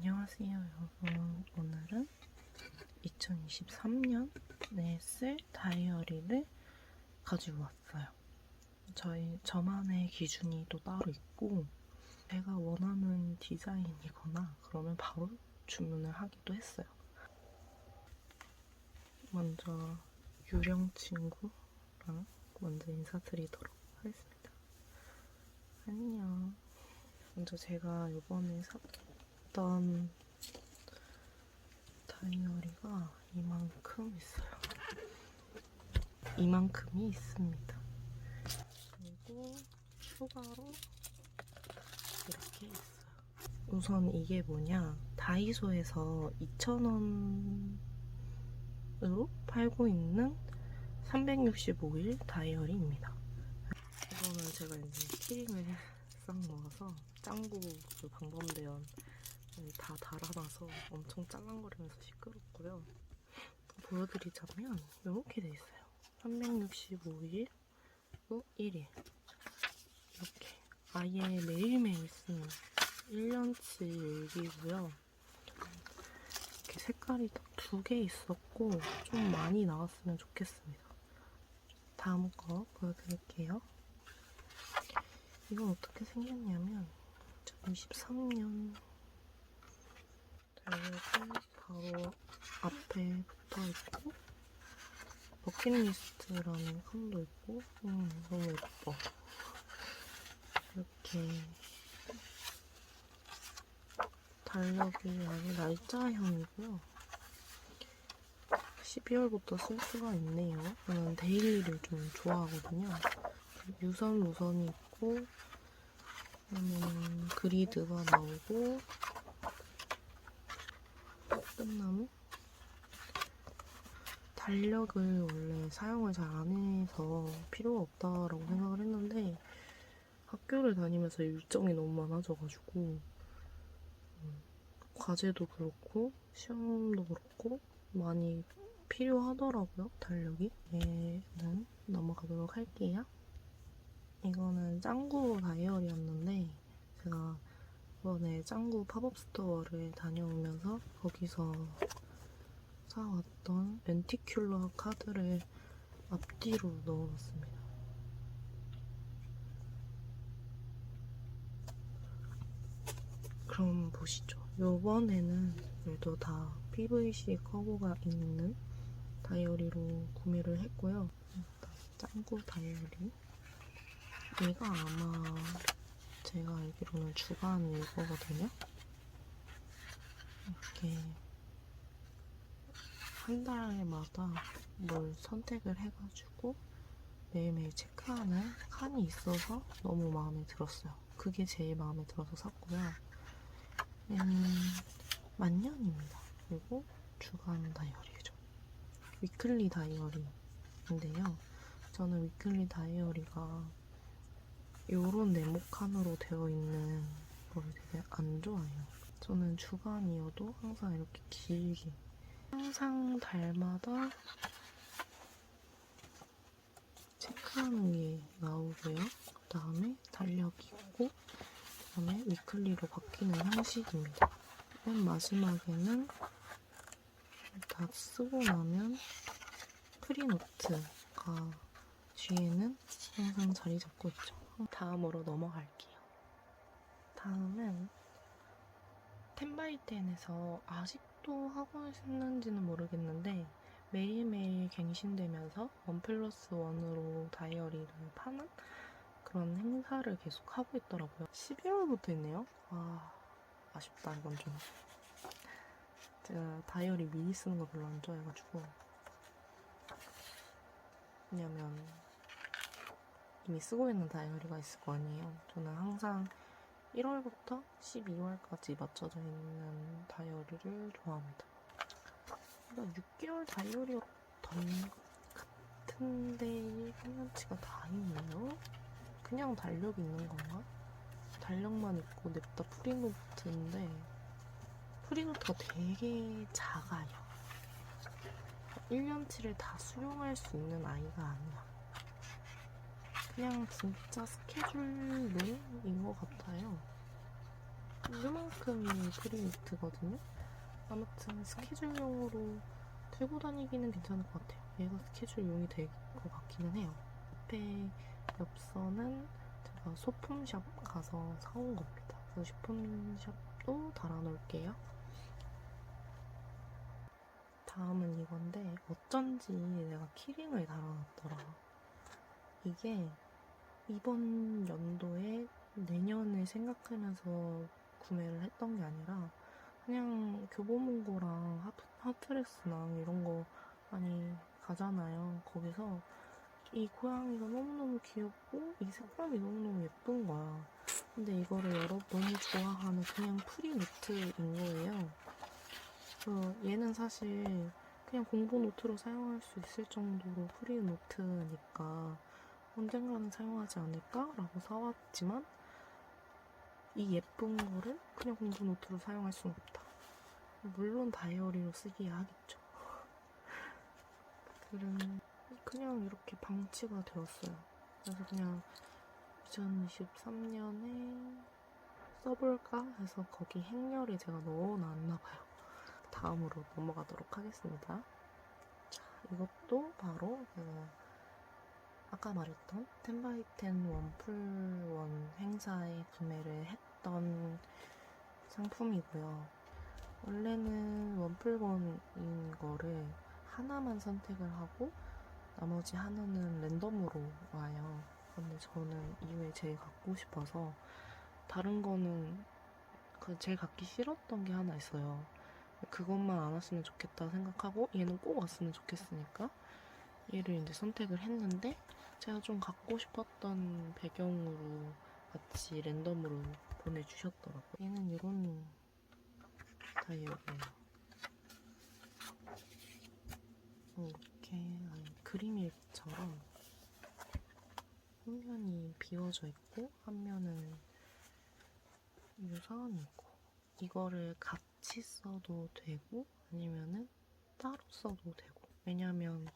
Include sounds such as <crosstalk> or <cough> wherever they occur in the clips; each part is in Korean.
안녕하세요 여러분. 오늘은 2023년에 쓸 다이어리를 가지고 왔어요. 저희 저만의 기준이 또 따로 있고 제가 원하는 디자인이거나 그러면 바로 주문을 하기도 했어요. 먼저 유령 친구랑 먼저 인사드리도록 하겠습니다. 안녕. 먼저 제가 이번에 샀던 다이어리가 이만큼 있어요. 이만큼이 있습니다. 그리고 추가로 이렇게 있어요. 우선 이게 뭐냐 다이소에서 2,000원으로 팔고 있는 365일 다이어리입니다. 이거는 제가 이제 키링을 싹 넣어서 짱구 그 방범대원 다 달아놔서 엄청 짤랑거리면서 시끄럽고요. 보여드리자면 이렇게 돼 있어요. 365일 후 1일 이렇게 아예 매일매일 쓰는 1년치 일기고요. 이렇게 색깔이 두개 있었고 좀 많이 나왔으면 좋겠습니다. 다음 거 보여드릴게요. 이건 어떻게 생겼냐면 2023년 달력이 바로 앞에 붙어 있고 버킷리스트라는 칸도 있고 음 너무 예뻐. 이렇게 달력이 아주 날짜형이고요. 12월부터 쓸 수가 있네요. 저는 데일리를 좀 좋아하거든요. 유선 무선이 있고 그러면 그리드가 나오고 꽃나무 달력을 원래 사용을 잘 안 해서 필요가 없다라고 생각을 했는데 학교를 다니면서 일정이 너무 많아져가지고 음, 과제도 그렇고 시험도 그렇고 많이 필요하더라고요 달력이. 얘는 넘어가도록 할게요. 이거는 짱구 다이어리였는데 제가 이번에 짱구 팝업 스토어를 다녀오면서 거기서 사왔던 렌티큘러 카드를 앞뒤로 넣어놨습니다. 그럼 보시죠. 요번에는 그래도 다 PVC 커버가 있는 다이어리로 구매를 했고요. 짱구 다이어리 얘가 아마 제가 알기로는 주간 이거거든요. 이렇게 한 달마다 뭘 선택을 해가지고 매일매일 체크하는 칸이 있어서 너무 마음에 들었어요. 그게 제일 마음에 들어서 샀고요. 얘는 만년입니다. 그리고 주간 다이어리죠. 위클리 다이어리인데요. 저는 위클리 다이어리가 요런 네모칸으로 되어 있는 걸 되게 안 좋아해요. 저는 주간이어도 항상 이렇게 길게 항상 달마다 체크하는 게 나오고요. 그 다음에 달력이 있고 그 다음에 위클리로 바뀌는 형식입니다. 맨 마지막에는 다 쓰고 나면 프리노트가 뒤에는 항상 자리 잡고 있죠. 다음으로 넘어갈게요. 다음은 텐바이텐에서 아직도 하고 있는지는 모르겠는데 매일매일 갱신되면서 원 플러스 원으로 다이어리를 파는 그런 행사를 계속 하고 있더라고요. 12월부터 있네요. 아 아쉽다 이건 좀. 제가 다이어리 미리 쓰는 거 별로 안 좋아해가지고 왜냐면 이미 쓰고 있는 다이어리가 있을 거 아니에요. 저는 항상 1월부터 12월까지 맞춰져 있는 다이어리를 좋아합니다. 그러니까 6개월 다이어리였던 것 같은데 1년치가 다 있네요. 그냥 달력 있는 건가? 달력만 있고 냅다 프리노트인데 프리노트가 되게 작아요. 1년치를 다 수용할 수 있는 아이가 아니야. 그냥 진짜 스케줄링인 것 같아요. 이만큼이 프리미트거든요. 아무튼 스케줄용으로 들고 다니기는 괜찮을 것 같아요. 얘가 스케줄용이 될 것 같기는 해요. 옆에 엽서는 제가 소품샵 가서 사온 겁니다. 그래서 소품샵도 달아놓을게요. 다음은 이건데 어쩐지 내가 키링을 달아놨더라. 이게 이번 연도에 내년을 생각하면서 구매를 했던 게 아니라 그냥 교보문고랑 하트, 하트렉스랑 이런 거 많이 가잖아요. 거기서 이 고양이가 너무너무 귀엽고 이 색감이 너무너무 예쁜 거야. 근데 이거를 여러 너무 좋아하는 그냥 프리노트인 거예요. 그래서 얘는 사실 그냥 공부 노트로 사용할 수 있을 정도로 프리노트니까 언젠가는 사용하지 않을까라고 사왔지만 이 예쁜 거를 그냥 공부 노트로 사용할 수는 없다. 물론 다이어리로 쓰기야 하겠죠. <laughs> 그럼 그냥 이렇게 방치가 되었어요. 그래서 그냥 2023년에 써볼까 해서 거기 행렬에 제가 넣어놨나 봐요. 다음으로 넘어가도록 하겠습니다. 자, 이것도 바로 그 아까 말했던 10x10 원풀원 행사에 구매를 했던 상품이고요. 원래는 원풀원인 거를 하나만 선택을 하고 나머지 하나는 랜덤으로 와요. 근데 저는 이외에 제일 갖고 싶어서 다른 거는 그 제일 갖기 싫었던 게 하나 있어요. 그것만 안 왔으면 좋겠다 생각하고 얘는 꼭 왔으면 좋겠으니까 얘를 이제 선택을 했는데 제가 좀 갖고 싶었던 배경으로 같이 랜덤으로 보내주셨더라고요. 얘는 이런 다이어리예요. 이렇게 아니, 그림 일기처럼 한 면이 비워져 있고 한 면은 유사함이 있고 이거를 같이 써도 되고 아니면은 따로 써도 되고 왜냐면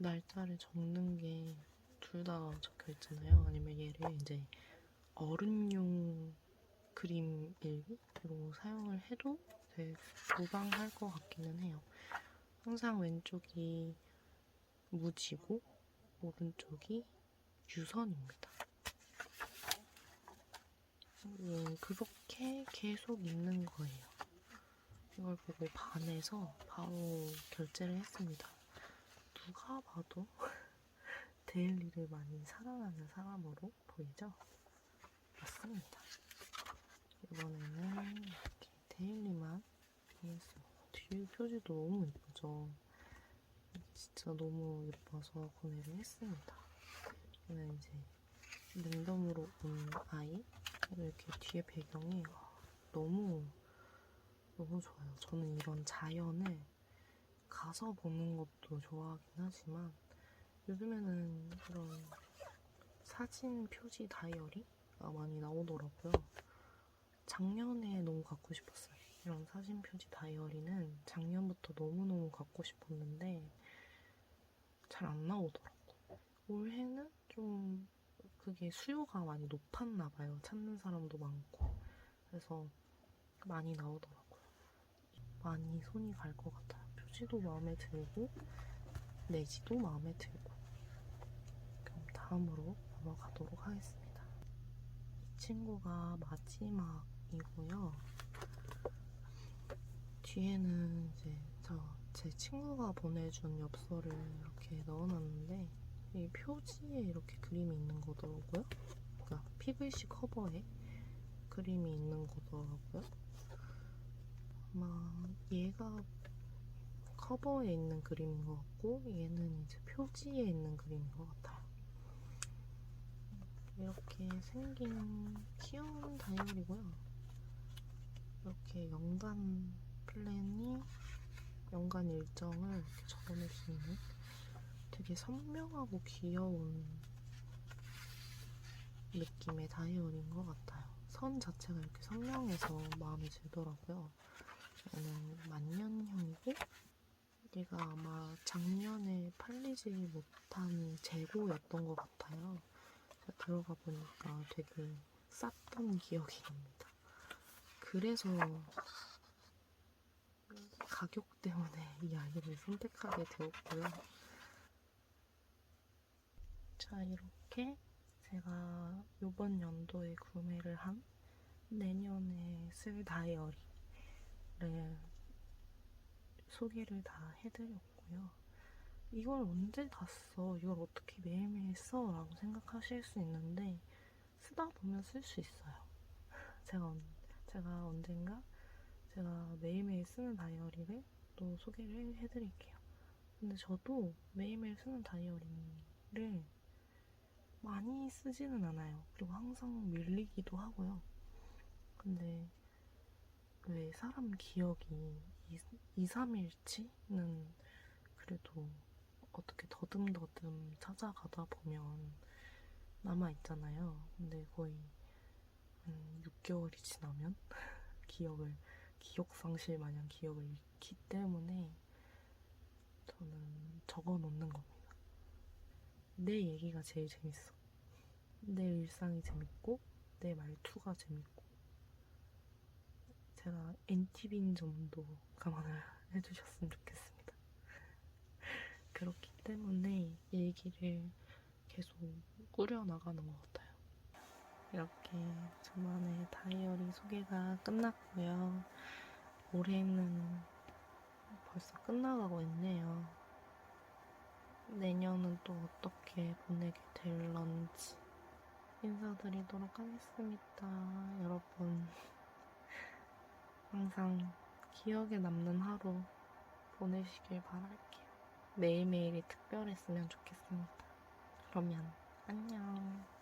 날짜를 적는 게 둘 다 적혀 있잖아요. 아니면 얘를 이제 어른용 그림 일기로 사용을 해도 되게 무방할 것 같기는 해요. 항상 왼쪽이 무지고 오른쪽이 유선입니다. 음, 그렇게 계속 있는 거예요. 이걸 보고 반해서 바로 결제를 했습니다. 누가 봐도 <laughs> 데일리를 많이 사랑하는 사람으로 보이죠? 맞습니다. 이번에는 이렇게 데일리만 구매했습니다. 뒤에 표지도 너무 예쁘죠? 진짜 너무 예뻐서 구매를 했습니다. 이는 이제 랜덤으로 온 아이 이렇게 뒤에 배경이 너무 너무 좋아요. 저는 이런 자연을 가서 보는 것도 좋아하긴 하지만 요즘에는 이런 사진 표지 다이어리가 많이 나오더라고요. 작년에 너무 갖고 싶었어요. 이런 사진 표지 다이어리는 작년부터 너무너무 갖고 싶었는데 잘 안 나오더라고. 올해는 좀 그게 수요가 많이 높았나 봐요. 찾는 사람도 많고. 그래서 많이 나오더라고요. 많이 손이 갈 것 같아요. 표지도 마음에 들고 내지도 마음에 들고. 그럼 다음으로 넘어가도록 하겠습니다. 이 친구가 마지막이고요. 뒤에는 이제 저 제 친구가 보내준 엽서를 이렇게 넣어놨는데 이 표지에 이렇게 그림이 있는 거더라고요. 그러니까 PVC 커버에 그림이 있는 거더라고요. 아마 얘가 커버에 있는 그림인 것 같고 얘는 이제 표지에 있는 그림인 것 같아요. 이렇게 생긴 귀여운 다이어리고요. 이렇게 연간 플랜이 연간 일정을 이렇게 적어낼 수 있는 되게 선명하고 귀여운 느낌의 다이어리인 것 같아요. 선 자체가 이렇게 선명해서 마음에 들더라고요. 얘는 만년형이고 얘가 아마 작년에 팔리지 못한 재고였던 것 같아요. 들어가 보니까 되게 쌌던 기억이 납니다. 그래서 가격 때문에 이 아이를 선택하게 되었고요. 자, 이렇게 제가 이번 연도에 구매를 한 내년에 쓸 다이어리를 소개를 다 해드렸고요. 이걸 언제 다 써? 이걸 어떻게 매일매일 써? 라고 생각하실 수 있는데 쓰다 보면 쓸 수 있어요. <laughs> 제가, 언- 제가 언젠가 제가 매일매일 쓰는 다이어리를 또 소개를 해드릴게요. 근데 저도 매일매일 쓰는 다이어리를 많이 쓰지는 않아요. 그리고 항상 밀리기도 하고요. 근데 왜 사람 기억이 2, 3일치는 그래도 어떻게 더듬더듬 찾아가다 보면 남아있잖아요. 근데 거의 한 6개월이 지나면 <laughs> 기억을, 기억 상실 마냥 기억을 잃기 때문에 저는 적어 놓는 겁니다. 내 얘기가 제일 재밌어. 내 일상이 재밌고, 내 말투가 재밌고, 제가 엔티빈 점도 감안을 해주셨으면 좋겠습니다. <laughs> 그렇기 때문에 얘기를 계속 꾸려나가는 것 같아요. 이렇게 저만의 다이어리 소개가 끝났고요. 올해는 벌써 끝나가고 있네요. 내년은 또 어떻게 보내게 될런지 인사드리도록 하겠습니다. 여러분, 항상 기억에 남는 하루 보내시길 바랄게요. 매일매일이 특별했으면 좋겠습니다. 그러면 안녕.